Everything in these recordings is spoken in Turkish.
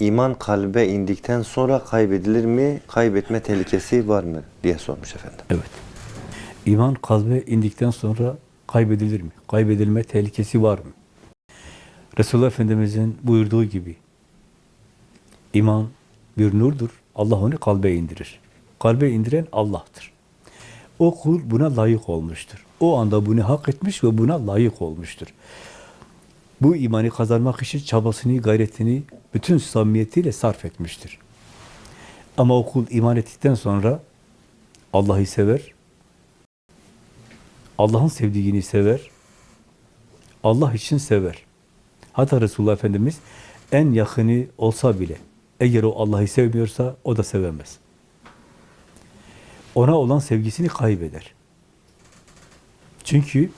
İman kalbe indikten sonra kaybedilir mi? Kaybetme tehlikesi var mı? diye sormuş efendim. Evet. İman kalbe indikten sonra kaybedilir mi? Kaybedilme tehlikesi var mı? Resulullah Efendimiz'in buyurduğu gibi iman bir nurdur. Allah onu kalbe indirir. Kalbe indiren Allah'tır. O kul buna layık olmuştur. O anda bunu hak etmiş ve buna layık olmuştur. Bu imanı kazanmak için çabasını, gayretini bütün samimiyetiyle sarf etmiştir. Ama o kul iman ettikten sonra Allah'ı sever, Allah'ın sevdiğini sever, Allah için sever. Hatta Resulullah Efendimiz en yakını olsa bile eğer o Allah'ı sevmiyorsa o da sevemez. Ona olan sevgisini kaybeder. Çünkü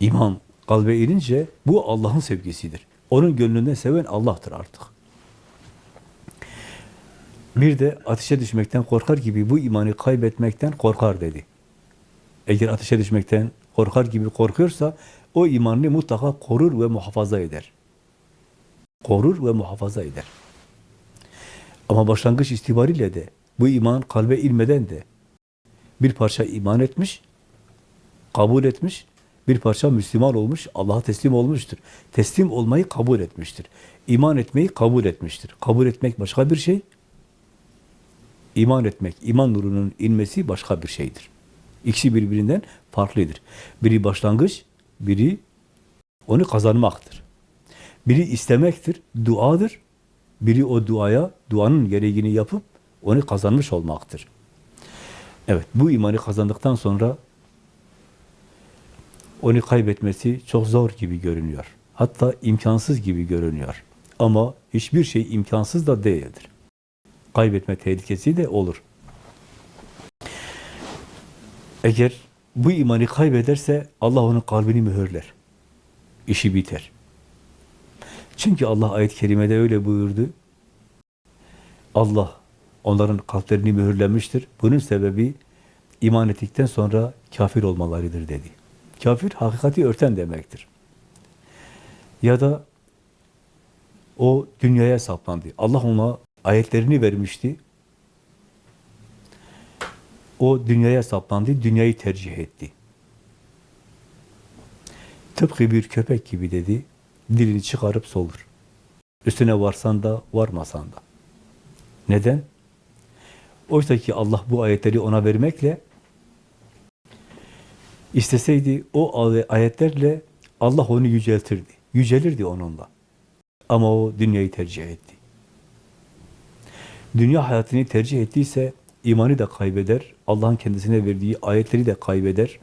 iman kalbe inince bu Allah'ın sevgisidir. Onun gönlünden seven Allah'tır artık. Bir de ateşe düşmekten korkar gibi bu imanı kaybetmekten korkar dedi. Eğer ateşe düşmekten korkar gibi korkuyorsa o imanını mutlaka korur ve muhafaza eder. Korur ve muhafaza eder. Ama başlangıç itibariyle de bu iman kalbe ilmeden de bir parça iman etmiş, kabul etmiş, bir parça Müslüman olmuş, Allah'a teslim olmuştur. Teslim olmayı kabul etmiştir. İman etmeyi kabul etmiştir. Kabul etmek başka bir şey, iman etmek, iman nurunun inmesi başka bir şeydir. İkisi birbirinden farklıdır. Biri başlangıç, biri onu kazanmaktır. Biri istemektir, duadır. Biri o duaya, duanın gereğini yapıp onu kazanmış olmaktır. Evet, bu imanı kazandıktan sonra onu kaybetmesi çok zor gibi görünüyor. Hatta imkansız gibi görünüyor. Ama hiçbir şey imkansız da değildir. Kaybetme tehlikesi de olur. Eğer bu imanı kaybederse Allah onun kalbini mühürler. İşi biter. Çünkü Allah ayet-i kerimede öyle buyurdu. Allah onların kalplerini mühürlemiştir. Bunun sebebi iman ettikten sonra kafir olmalarıdır dedi. Kafir hakikati örten demektir. Ya da o dünyaya saplandı. Allah ona ayetlerini vermişti. O dünyaya saplandı, dünyayı tercih etti. Tıpkı bir köpek gibi dedi, dilini çıkarıp solur. Üstüne varsan da, varmasan da. Neden? Oysa ki Allah bu ayetleri ona vermekle isteseydi o ayetlerle Allah onu yüceltirdi. Yücelirdi onunla. Ama o dünyayı tercih etti. Dünya hayatını tercih ettiyse imanı da kaybeder, Allah'ın kendisine verdiği ayetleri de kaybeder.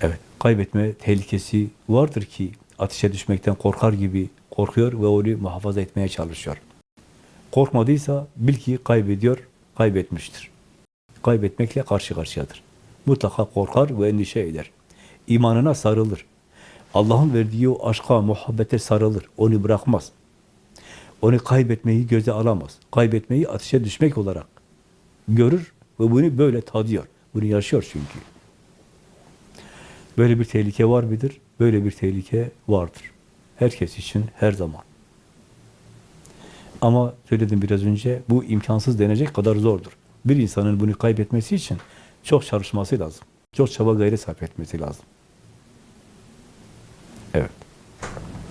Evet, kaybetme tehlikesi vardır ki ateşe düşmekten korkar gibi korkuyor ve onu muhafaza etmeye çalışıyor. Korkmadıysa bil ki kaybediyor, kaybetmiştir. Kaybetmekle karşı karşıyadır. Mutlaka korkar ve endişe eder. İmanına sarılır. Allah'ın verdiği o aşka, muhabbete sarılır. Onu bırakmaz. Onu kaybetmeyi göze alamaz. Kaybetmeyi ateşe düşmek olarak görür ve bunu böyle tadıyor. Bunu yaşıyor çünkü. Böyle bir tehlike var mıdır? Böyle bir tehlike vardır. Herkes için her zaman. Ama söyledim biraz önce, bu imkansız denecek kadar zordur. Bir insanın bunu kaybetmesi için çok çalışması lazım. Çok çaba gayret sarf etmesi lazım.